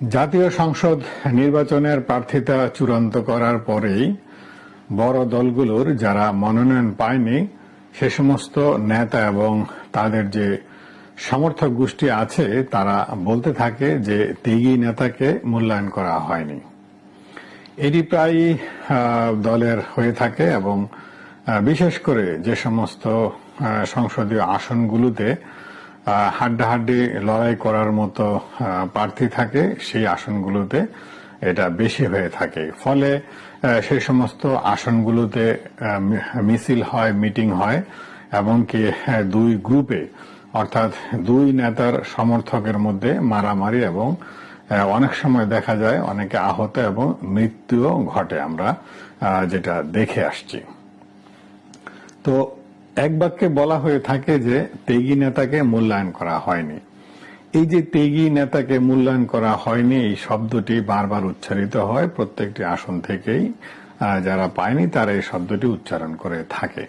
জাতীয় সংসদ নির্বাচনের প্রার্থিতা চূড়ান্ত করার পরেই বড় দলগুলোর যারা মনোনয়ন পায়নি, সে সমস্ত নেতা এবং তাদের যে সমর্থক গোষ্ঠী আছে, তারা বলতে থাকে যে তেগি নেতাকে মূল্যায়ন করা হয়নি। এটি প্রায় দলের হয়ে থাকে এবং বিশেষ করে যে সমস্ত সংসদীয় আসনগুলোতে হাড্ডাহাড্ডি লড়াই করার মতো প্রার্থী থাকে, সেই আসনগুলোতে এটা বেশি হয়ে থাকে। ফলে সেই সমস্ত আসনগুলোতে মিছিল হয়, মিটিং হয়, এমনকি দুই গ্রুপে, অর্থাৎ দুই নেতার সমর্থকের মধ্যে মারামারি এবং অনেক সময় দেখা যায় অনেকে আহত এবং মৃত্যুও ঘটে আমরা যেটা দেখে আসছি। তো এক বাক্যে বলা হয়ে থাকে যে তেগি নেতাকে মূল্যায়ন করা হয়নি। এই যে তেগি নেতাকে মূল্যায়ন করা হয়নি, এই শব্দটি বারবার উচ্চারিত হয় প্রত্যেকটি আসন থেকেই। যারা পায়নি, তারা এই শব্দটি উচ্চারণ করে থাকে।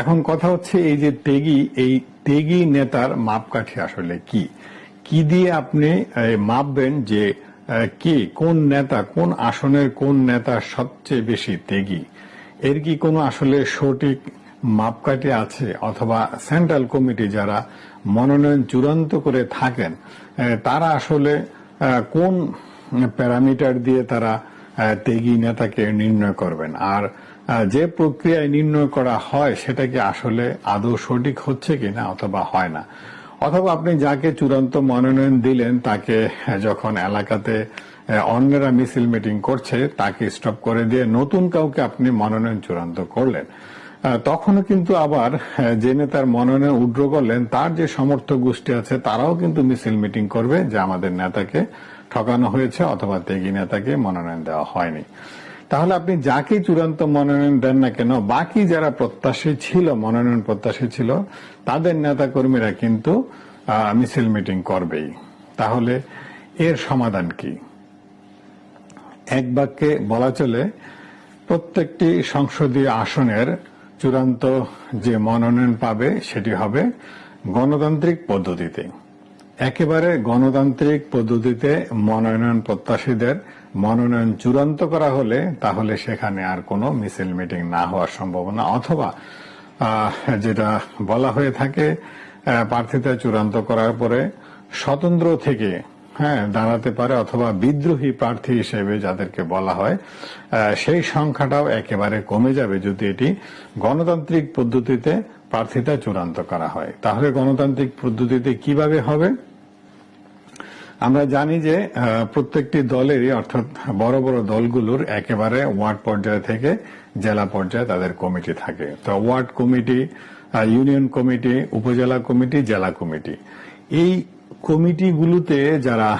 এখন কথা হচ্ছে, এই যে তেগি, এই তেগি নেতার মাপকাঠি আসলে কি? কি দিয়ে আপনি মাপবেন যে কে, কোন নেতা, কোন আসনের কোন নেতা সবচেয়ে বেশি তেগি? এর কি কোনো আসলে সঠিক মাপকাঠি আছে অথবা সেন্ট্রাল কমিটি যারা মনোনয়ন চূড়ান্ত করে থাকেন তারা আসলে কোন প্যারামিটার দিয়ে তারা তেগি নেতাকে নির্ণয় করবেন? আর যে প্রক্রিয়ায় নির্ণয় করা হয়, সেটা কি আসলে আদৌ সঠিক হচ্ছে কিনা অথবা হয় না? অথবা আপনি যাকে চূড়ান্ত মনোনয়ন দিলেন, তাকে যখন এলাকাতে অন্যরা মিছিল মিটিং করছে, তাকে স্টপ করে দিয়ে নতুন কাউকে আপনি মনোনয়ন চূড়ান্ত করলেন। তখনও কিন্তু আবার যে নেতার মনোনয়ন উড্র করলেন, তার যে সমর্থক গোষ্ঠী আছে, তারাও কিন্তু মিছিল মিটিং করবে যে আমাদের নেতাকে ঠকানো হয়েছে অথবা তেগি নেতাকে মনোনয়ন দেওয়া হয়নি। তাহলে আপনি যাকে চূড়ান্ত মনোনয়ন দেন না কেন, বাকি যারা প্রত্যাশী ছিল, মনোনয়ন প্রত্যাশী ছিল, তাদের নেতা কর্মীরা কিন্তু মিছিল মিটিং করবেই। তাহলে এর সমাধান কি? এক বাক্যে বলা চলে, প্রত্যেকটি সংসদীয় আসনের চূড়ান্ত যে মনোনয়ন পাবে সেটি হবে গণতান্ত্রিক পদ্ধতিতে। একেবারে গণতান্ত্রিক পদ্ধতিতে মনোনয়ন প্রত্যাশীদের মনোনয়ন চূড়ান্ত করা হলে তাহলে সেখানে আর কোনো মিছিল মিটিং না হওয়ার সম্ভাবনা অথবা যেটা বলা হয়ে থাকে প্রার্থিতা চূড়ান্ত করার পরে স্বতন্ত্র থেকে হ্যাঁ দাঁড়াতে পারে অথবা বিদ্রোহী প্রার্থী হিসেবে যাদেরকে বলা হয় সেই সংখ্যাটাও একেবারে কমে যাবে যদি এটি গণতান্ত্রিক পদ্ধতিতে প্রার্থিতা চূড়ান্ত করা হয়। তাহলে গণতান্ত্রিক পদ্ধতিতে কীভাবে হবে? আমরা জানি যে প্রত্যেকটি দলেরই, অর্থাৎ বড় বড় দলগুলোর একেবারে ওয়ার্ড পর্যায় থেকে জেলা পর্যায়ে তাদের কমিটি থাকে। তো ওয়ার্ড কমিটি ইউনিয়ন কমিটি, উপজেলা কমিটি, জেলা কমিটি। এই কমিটিগুলোতে যারা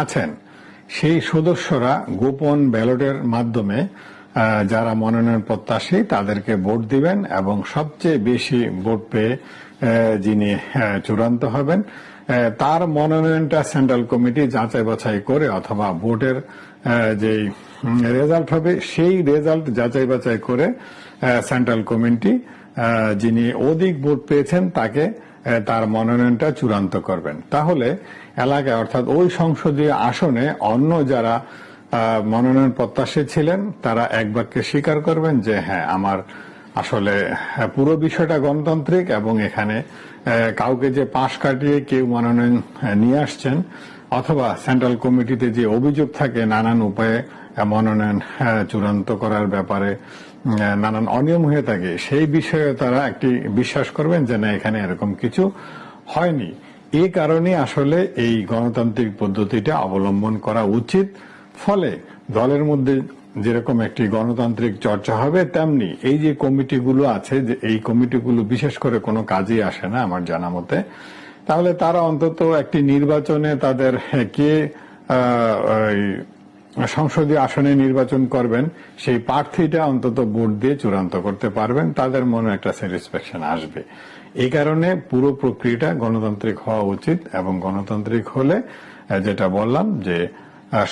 আছেন, সেই সদস্যরা গোপন ব্যালটের মাধ্যমে যারা মনোনয়ন প্রত্যাশী, তাদেরকে ভোট দিবেন এবং সবচেয়ে বেশি ভোট পেয়ে যিনি চূড়ান্ত হবেন তার মনোনয়নটা সেন্ট্রাল কমিটি যাচাই বাছাই করে অথবা ভোটের যে রেজাল্ট হবে, সেই রেজাল্ট যাচাই বাছাই করে সেন্ট্রাল কমিটি যিনি অধিক ভোট পেয়েছেন তাকে তার মনোনয়নটা চূড়ান্ত করবেন। তাহলে এলাকায় অর্থাৎ ওই সংসদীয় আসনে অন্য যারা মনোনয়ন প্রত্যাশী ছিলেন তারা এক বাক্যে স্বীকার করবেন যে হ্যাঁ আমার আসলে হ্যাঁ, পুরো বিষয়টা গণতান্ত্রিক এবং এখানে কাউকে যে পাশ কাটিয়ে কেউ মনোনয়ন নিয়ে আসছেন অথবা সেন্ট্রাল কমিটিতে যে অভিযোগ থাকে নানান উপায়ে মনোনয়ন আহ, চূড়ান্ত করার ব্যাপারে নানান অনিয়ম হয়ে থাকে। সেই বিষয়ে তারা একটি বিশ্বাস করবেন যে, না, এখানে এরকম কিছু হয়নি। এই কারণে আসলে এই গণতান্ত্রিক পদ্ধতিটা অবলম্বন করা উচিত। ফলে দলের মধ্যে যেরকম একটি গণতান্ত্রিক চর্চা হবে, তেমনি এই যে কমিটিগুলো আছে, যে এই কমিটিগুলো বিশেষ করে কোনো কাজেই আসে না আমার জানা মতে, তাহলে তারা অন্তত একটি নির্বাচনে তাদের কে সংসদীয় আসনে নির্বাচন করবেন, সেই প্রার্থীটা অন্তত ভোট দিয়ে চূড়ান্ত করতে পারবেন, তাদের মনে একটা স্যাটিসফ্যাকশন আসবে। এই কারণে পুরো প্রক্রিয়াটা গণতান্ত্রিক হওয়া উচিত এবং গণতান্ত্রিক হলে যেটা বললাম যে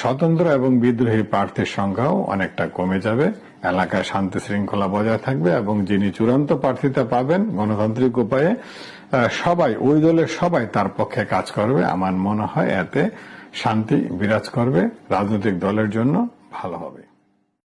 স্বতন্ত্র এবং বিদ্রোহী প্রার্থীর সংখ্যাও অনেকটা কমে যাবে, এলাকায় শান্তি শৃঙ্খলা বজায় থাকবে এবং যিনি চূড়ান্ত প্রার্থিতা পাবেন গণতান্ত্রিক উপায়ে সবাই, ওই দলের সবাই তার পক্ষে কাজ করবে, আমার মনে হয় এতে শান্তি বিরাজ করবে রাজনৈতিক দলের জন্য ভালো হবে।